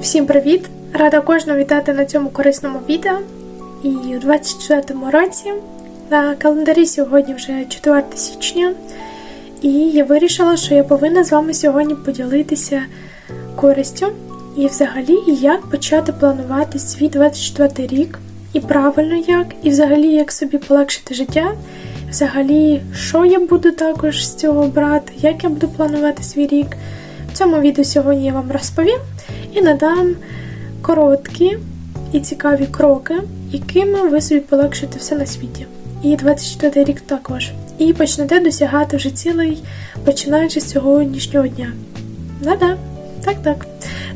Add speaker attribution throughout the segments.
Speaker 1: Всім привіт! Рада кожного вітати на цьому корисному відео. І у 24-му році на календарі сьогодні вже 4 січня. І я вирішила, що я повинна з вами сьогодні поділитися користю і взагалі як почати планувати свій 24 рік, і правильно як, і взагалі як собі полегшити життя. Взагалі, що я буду також з цього брати, як я буду планувати свій рік. В цьому відео сьогодні я вам розповім і надам короткі і цікаві кроки, якими ви собі полегшите все на світі. І 24 рік також. І почнете досягати вже цілий, починаючи з сьогоднішнього дня. Да-да, так-так.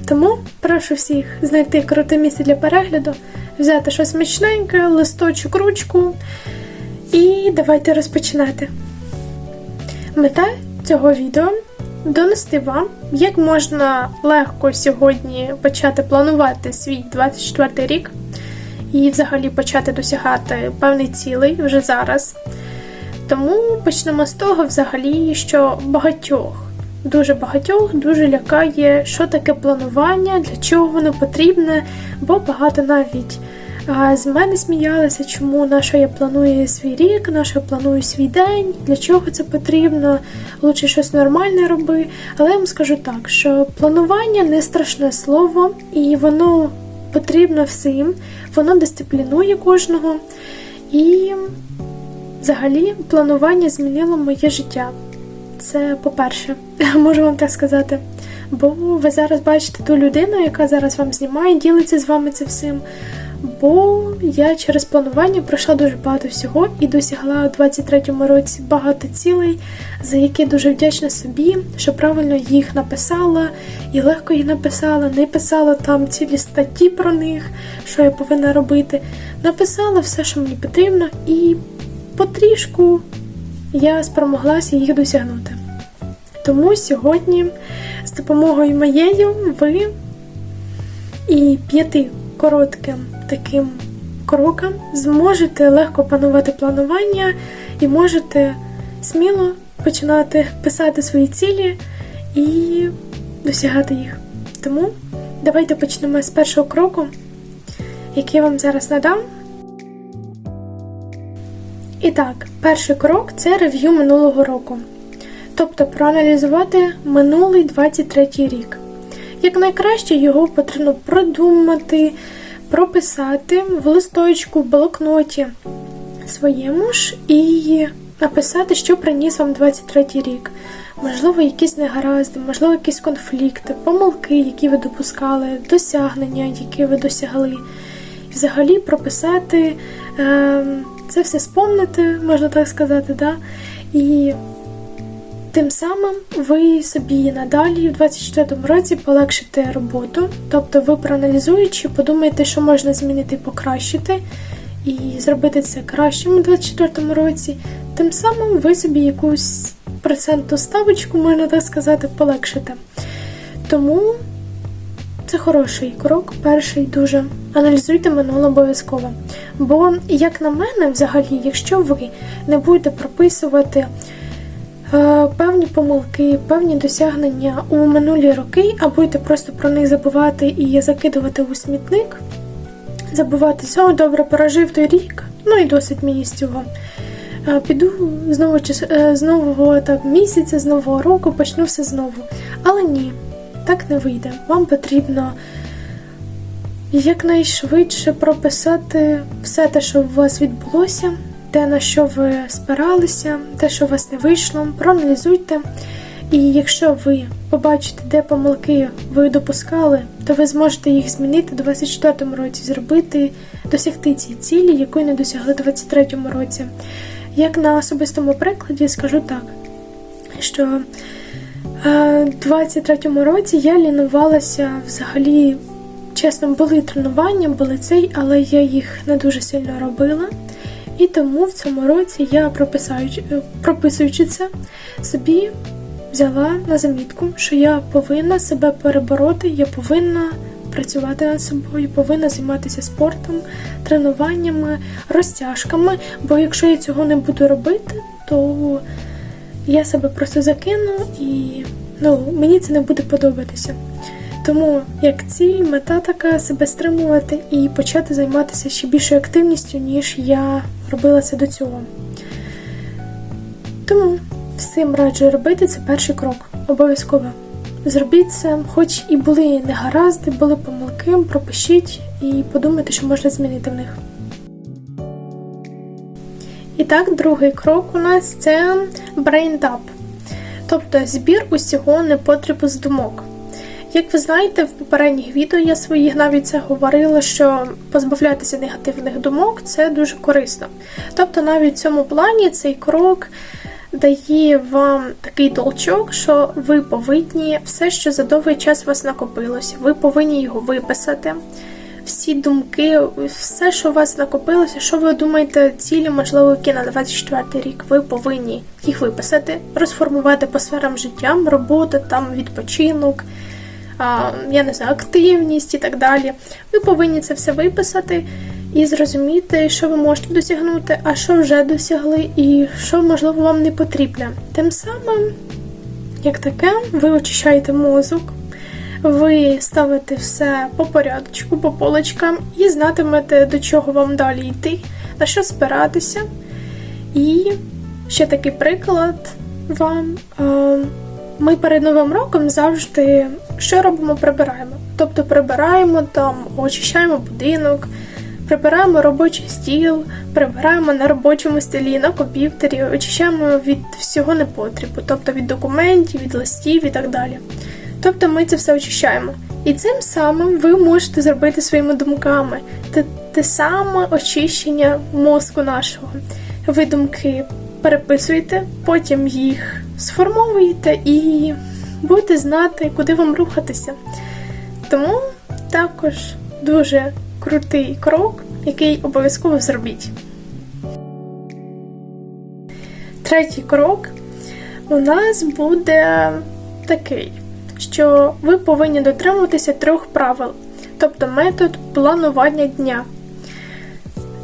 Speaker 1: Тому прошу всіх знайти круте місце для перегляду, взяти щось смачненьке, листочок, ручку. І давайте розпочинати. Мета цього відео донести вам, як можна легко сьогодні почати планувати свій 24 рік і взагалі почати досягати певний цілий вже зараз. Тому почнемо з того, взагалі, що багатьох, дуже багатьох дуже лякає, що таке планування, для чого воно потрібне, бо багато навіть. З мене сміялися, чому на що я планую свій рік, на що я планую свій день, для чого це потрібно, лучше щось нормальне роби. Але я вам скажу так, що планування не страшне слово, і воно потрібно всім, воно дисциплінує кожного. І взагалі планування змінило моє життя. Це по-перше, можу вам так сказати. Бо ви зараз бачите ту людину, яка зараз вам знімає, ділиться з вами це всім. Бо я через планування пройшла дуже багато всього і досягла у 23-му році багато цілей, за які дуже вдячна собі, що правильно їх написала, і легко їх написала, не писала там цілі статті про них, що я повинна робити. Написала все, що мені потрібно, і потрішку я спромоглася їх досягнути. Тому сьогодні з допомогою моєю ви і п'яти коротким таким кроком зможете легко панувати планування і можете сміло починати писати свої цілі і досягати їх. Тому давайте почнемо з першого кроку, який я вам зараз надам. І так, перший крок це рев'ю минулого року. Тобто проаналізувати минулий 23 рік. Як найкраще його потрібно продумати, прописати в листочку, в блокноті своєму ж і написати, що приніс вам 23 рік. Можливо, якісь негаразди, можливо, якісь конфлікти, помилки, які ви допускали, досягнення, які ви досягли. І взагалі прописати, е, це все спомнити, можна так сказати, да? і Тим самим ви собі надалі в 24-му році полегшите роботу, тобто ви проаналізуючи, подумаєте, що можна змінити, покращити і зробити це кращим у 24-му році. Тим самим ви собі якусь процентну ставочку, можна так сказати, полегшите. Тому це хороший крок, перший дуже. Аналізуйте минуле обов'язково. Бо, як на мене, взагалі, якщо ви не будете прописувати. Певні помилки, певні досягнення у минулі роки, а будете просто про них забувати і закидувати у смітник, забувати все, добре, прожив той рік, ну і досить мені з цього. Піду знову з нового так, місяця, з нового року, почну все знову. Але ні, так не вийде. Вам потрібно якнайшвидше прописати все те, що у вас відбулося те, на що ви спиралися, те, що у вас не вийшло, проаналізуйте. І якщо ви побачите, де помилки ви допускали, то ви зможете їх змінити у 24-му році, зробити, досягти ці цілі, якої не досягли у 23-му році. Як на особистому прикладі скажу так, що у 23-му році я лінувалася взагалі, чесно, були тренування, були цей, але я їх не дуже сильно робила. І тому в цьому році я, прописуючи, прописуючи це, собі взяла на замітку, що я повинна себе перебороти, я повинна працювати над собою, повинна займатися спортом, тренуваннями, розтяжками. Бо якщо я цього не буду робити, то я себе просто закину і ну, мені це не буде подобатися. Тому як ціль, мета така себе стримувати і почати займатися ще більшою активністю, ніж я робила це до цього. Тому всім раджу робити це перший крок. Обов'язково. Зробіть це, хоч і були негаразди, були помилки, пропишіть і подумайте, що можна змінити в них. І так, другий крок у нас це dump, тобто збір усього непотребу з думок. Як ви знаєте, в попередніх відео я своїх навіть це говорила, що позбавлятися негативних думок це дуже корисно. Тобто, навіть в цьому плані цей крок дає вам такий толчок, що ви повинні все, що за довгий час у вас накопилося, ви повинні його виписати. Всі думки, все, що у вас накопилося, що ви думаєте, цілі, можливо, які на 24 рік, ви повинні їх виписати, розформувати по сферам життя, робота, там відпочинок, я не знаю, активність і так далі. Ви повинні це все виписати і зрозуміти, що ви можете досягнути, а що вже досягли, і що, можливо, вам не потрібно. Тим самим, як таке, ви очищаєте мозок, ви ставите все по порядочку, по полочкам і знатимете, до чого вам далі йти, на що спиратися. І ще такий приклад вам. Ми перед Новим роком завжди що робимо? Прибираємо. Тобто прибираємо там, очищаємо будинок, прибираємо робочий стіл, прибираємо на робочому столі, на комп'ютері, очищаємо від всього непотребу, тобто від документів, від листів і так далі. Тобто ми це все очищаємо. І цим самим ви можете зробити своїми думками те, те саме очищення мозку нашого. Ви думки переписуєте, потім їх сформовуєте і будете знати, куди вам рухатися. Тому також дуже крутий крок, який обов'язково зробіть. Третій крок у нас буде такий, що ви повинні дотримуватися трьох правил, тобто метод планування дня.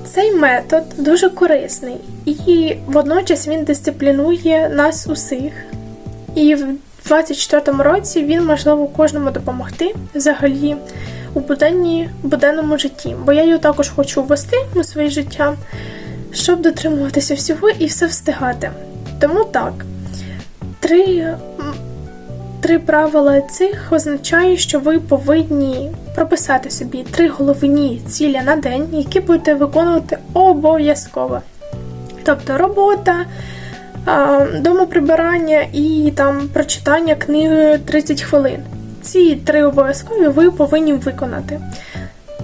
Speaker 1: Цей метод дуже корисний і водночас він дисциплінує нас усіх. І в 2024 році він можливо кожному допомогти взагалі у буденні, буденному житті, бо я його також хочу ввести у своє життя, щоб дотримуватися всього і все встигати. Тому так, три, три правила цих означає, що ви повинні прописати собі три головні цілі на день, які будете виконувати обов'язково. Тобто робота, домоприбирання і там прочитання книги 30 хвилин. Ці три обов'язкові ви повинні виконати.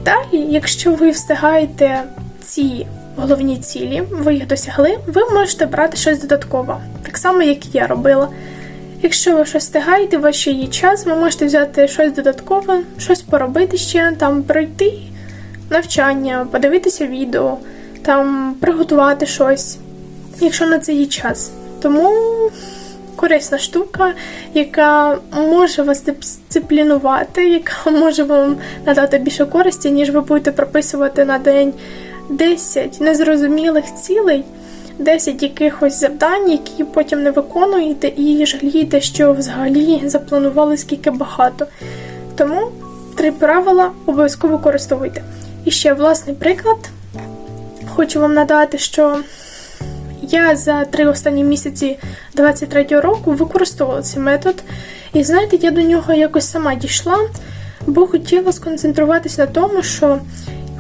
Speaker 1: Далі, якщо ви встигаєте ці головні цілі, ви їх досягли, ви можете брати щось додаткове, так само, як і я робила. Якщо ви щось встигаєте, у вас ще є час, ви можете взяти щось додаткове, щось поробити ще, там пройти навчання, подивитися відео, там приготувати щось, якщо на це є час. Тому корисна штука, яка може вас дисциплінувати, яка може вам надати більше користі, ніж ви будете прописувати на день 10 незрозумілих цілей. 10 якихось завдань, які потім не виконуєте, і жалієте, що взагалі запланували скільки багато. Тому три правила обов'язково використовуйте. І ще власний приклад. Хочу вам надати, що я за три останні місяці 23-го року використовувала цей метод. І знаєте, я до нього якось сама дійшла, бо хотіла сконцентруватися на тому, що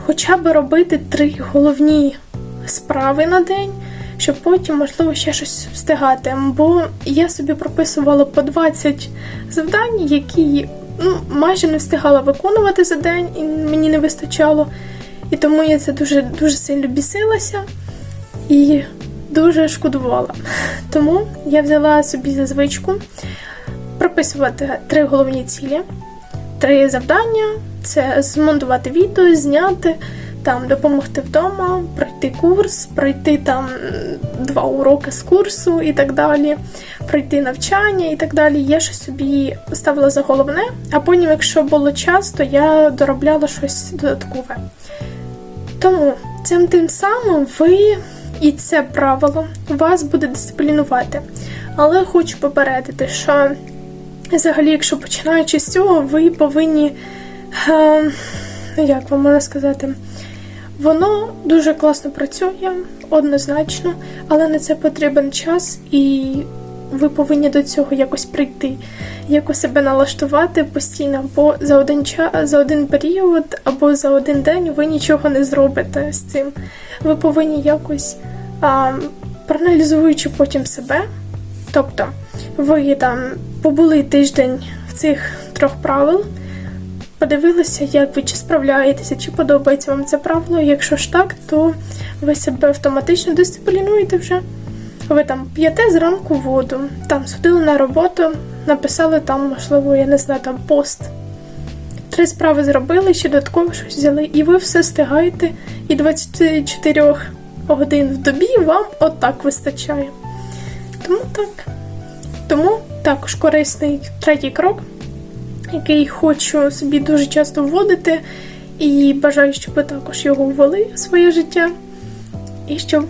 Speaker 1: хоча б робити три головні справи на день щоб потім, можливо, ще щось встигати. Бо я собі прописувала по 20 завдань, які ну, майже не встигала виконувати за день, і мені не вистачало. І тому я це дуже дуже сильно бісилася і дуже шкодувала. Тому я взяла собі за звичку прописувати три головні цілі, три завдання: це змонтувати відео, зняти там допомогти вдома, пройти курс, пройти там два уроки з курсу і так далі, пройти навчання і так далі. Я щось собі ставила за головне, а потім, якщо було час, то я доробляла щось додаткове. Тому цим тим самим ви і це правило вас буде дисциплінувати. Але хочу попередити, що Взагалі, якщо починаючи з цього, ви повинні, е, як вам можна сказати, воно дуже класно працює, однозначно, але на це потрібен час, і ви повинні до цього якось прийти, якось себе налаштувати постійно, бо за один час, за один період або за один день ви нічого не зробите з цим. Ви повинні якось, а, проаналізуючи потім себе, тобто ви там побули тиждень в цих трьох правил. Подивилися, як ви чи справляєтеся, чи подобається вам це правило. Якщо ж так, то ви себе автоматично дисциплінуєте вже. Ви там п'єте зранку воду, там сходили на роботу, написали там, можливо, я не знаю, там пост. Три справи зробили, ще додатково щось взяли, і ви все встигаєте, і 24 годин в добі вам отак вистачає. Тому так. Тому також корисний третій крок який хочу собі дуже часто вводити, і бажаю, щоб ви також його ввели в своє життя, і щоб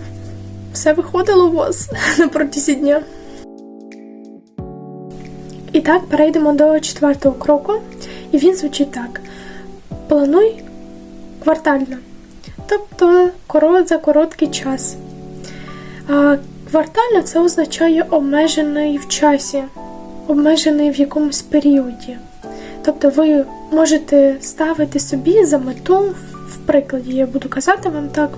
Speaker 1: все виходило у вас на протязі дня. І так, перейдемо до четвертого кроку, і він звучить так: плануй квартально, тобто за короткий час. А Квартально це означає обмежений в часі, обмежений в якомусь періоді. Тобто ви можете ставити собі за мету, в прикладі, я буду казати вам так.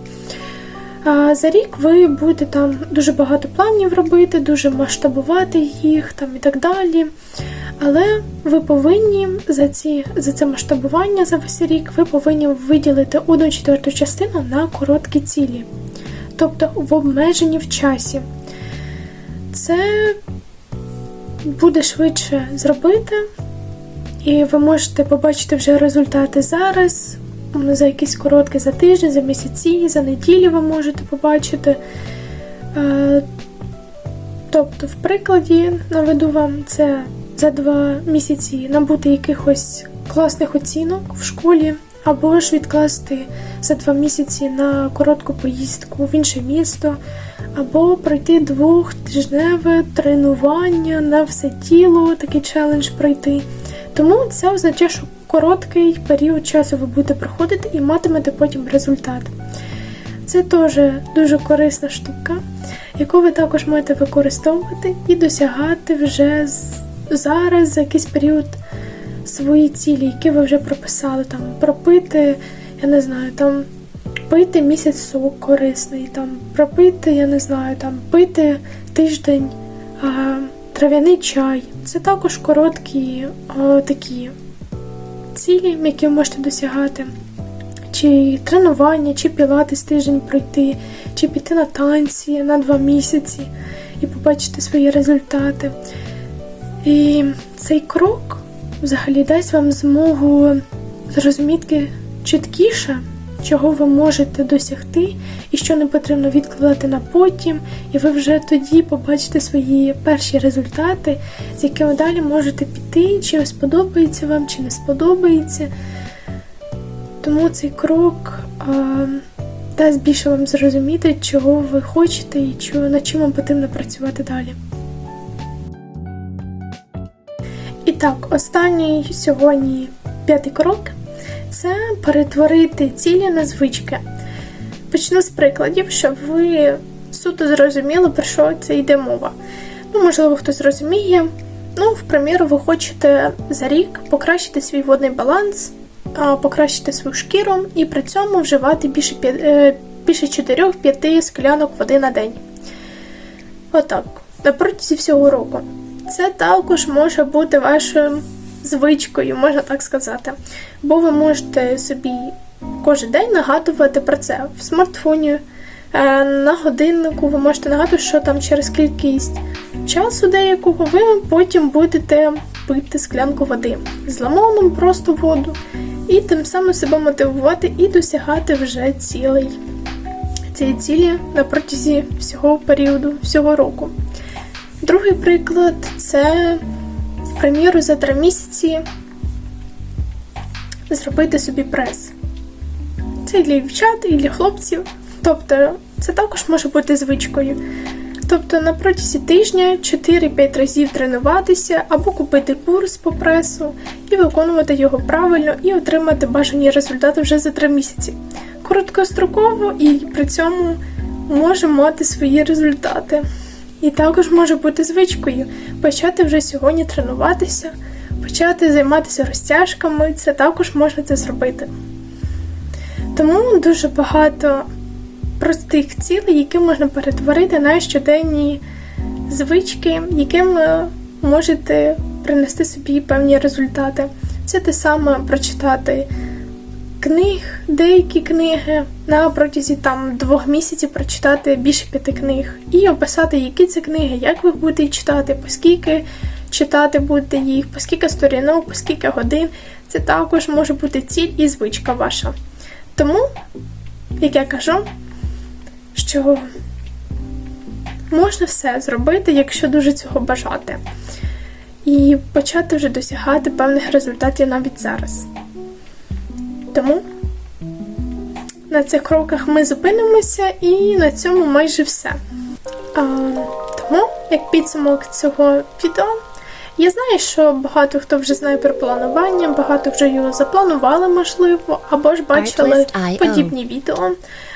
Speaker 1: За рік ви будете там дуже багато планів робити, дуже масштабувати їх там і так далі. Але ви повинні за ці, за це масштабування за весь рік ви повинні виділити одну четверту частину на короткі цілі, тобто в обмеженні в часі. Це буде швидше зробити, і ви можете побачити вже результати зараз, за якісь короткі, за тиждень, за місяці, за неділі ви можете побачити. Е, тобто, в прикладі наведу вам це за два місяці набути якихось класних оцінок в школі, або ж відкласти за два місяці на коротку поїздку в інше місто, або пройти двохтижневе тренування на все тіло, такий челендж пройти. Тому це означає, що короткий період часу ви будете проходити і матимете потім результат. Це теж дуже корисна штука, яку ви також можете використовувати і досягати вже зараз за якийсь період свої цілі, які ви вже прописали. Там Пропити, я не знаю, там пити місяць сок корисний, там пропити, я не знаю, там пити тиждень трав'яний чай. Це також короткі о, такі цілі, які ви можете досягати. Чи тренування, чи пілатись тиждень пройти, чи піти на танці на два місяці і побачити свої результати. І цей крок взагалі дасть вам змогу зрозуміти чіткіше чого ви можете досягти і що не потрібно відкладати на потім, і ви вже тоді побачите свої перші результати, з якими далі можете піти, чи сподобається вам, чи не сподобається. Тому цей крок а, дасть більше вам зрозуміти, чого ви хочете і над чим вам потрібно працювати далі. І так, останній сьогодні п'ятий крок це перетворити цілі на звички. Почну з прикладів, щоб ви суто зрозуміли, про що це йде мова. Ну, можливо, хтось розуміє. Ну, в приміру, ви хочете за рік покращити свій водний баланс, покращити свою шкіру і при цьому вживати більше е, більше 4-5 склянок води на день. Отак, на протязі всього року. Це також може бути вашим звичкою, можна так сказати. Бо ви можете собі кожен день нагадувати про це в смартфоні. Е, на годиннику ви можете нагадувати, що там через кількість часу деякого ви потім будете пити склянку води з лимоном, просто воду, і тим самим себе мотивувати і досягати вже цілей цієї цілі на протязі всього періоду, всього року. Другий приклад це в приміру, за три місяці зробити собі прес. Це і для дівчат, і для хлопців. Тобто це також може бути звичкою. Тобто на протязі тижня 4-5 разів тренуватися або купити курс по пресу і виконувати його правильно і отримати бажані результати вже за 3 місяці. Короткостроково і при цьому може мати свої результати. І також може бути звичкою почати вже сьогодні тренуватися, почати займатися розтяжками, це також можна це зробити. Тому дуже багато простих цілей, які можна перетворити на щоденні звички, яким ви можете принести собі певні результати. Це те саме прочитати книг, деякі книги на протязі там двох місяців прочитати більше п'яти книг і описати, які це книги, як ви будете читати, поскільки читати будете їх, поскільки сторінок, поскільки годин. Це також може бути ціль і звичка ваша. Тому, як я кажу, що можна все зробити, якщо дуже цього бажати, і почати вже досягати певних результатів навіть зараз. Тому на цих кроках ми зупинимося, і на цьому майже все. А, тому, як підсумок цього відео, я знаю, що багато хто вже знає про планування, багато вже його запланували, можливо, або ж бачили подібні відео,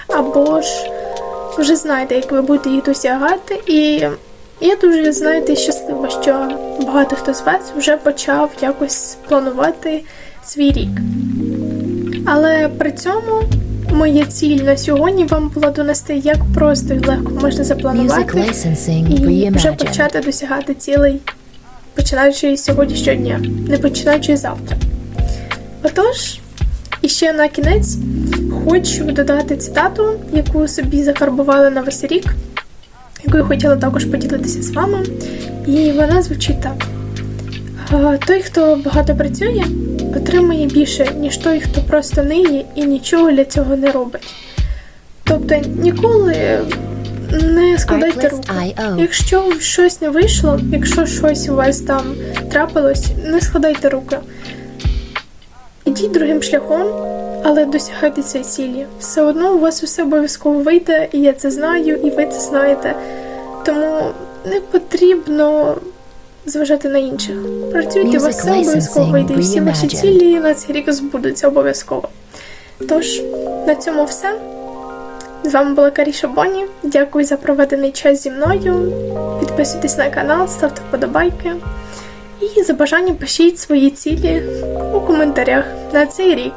Speaker 1: або ж вже знаєте, як ви будете їх досягати. І я дуже, знаєте, щаслива, що багато хто з вас вже почав якось планувати свій рік. Але при цьому моя ціль на сьогодні вам була донести, як просто і легко можна запланувати і вже почати досягати цілей, починаючи з сьогоднішнього дня, не починаючи завтра. Отож, і ще на кінець хочу додати цитату, яку собі закарбувала на весь рік, яку я хотіла також поділитися з вами. І вона звучить так: той, хто багато працює, отримує більше, ніж той, хто просто ниє і нічого для цього не робить. Тобто ніколи не складайте руки. Якщо щось не вийшло, якщо щось у вас там трапилось, не складайте руки. Ідіть другим шляхом, але досягайте цієї цілі. Все одно у вас усе обов'язково вийде, і я це знаю, і ви це знаєте. Тому не потрібно зважати на інших. Працюйте, у вас все обов'язково вийде, і всі ваші цілі на цей рік збудуться обов'язково. Тож, на цьому все. З вами була Каріша Боні. Дякую за проведений час зі мною. Підписуйтесь на канал, ставте вподобайки. І за бажанням пишіть свої цілі у коментарях на цей рік.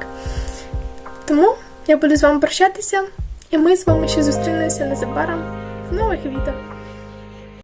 Speaker 1: Тому я буду з вами прощатися, і ми з вами ще зустрінемося незабаром в нових відео.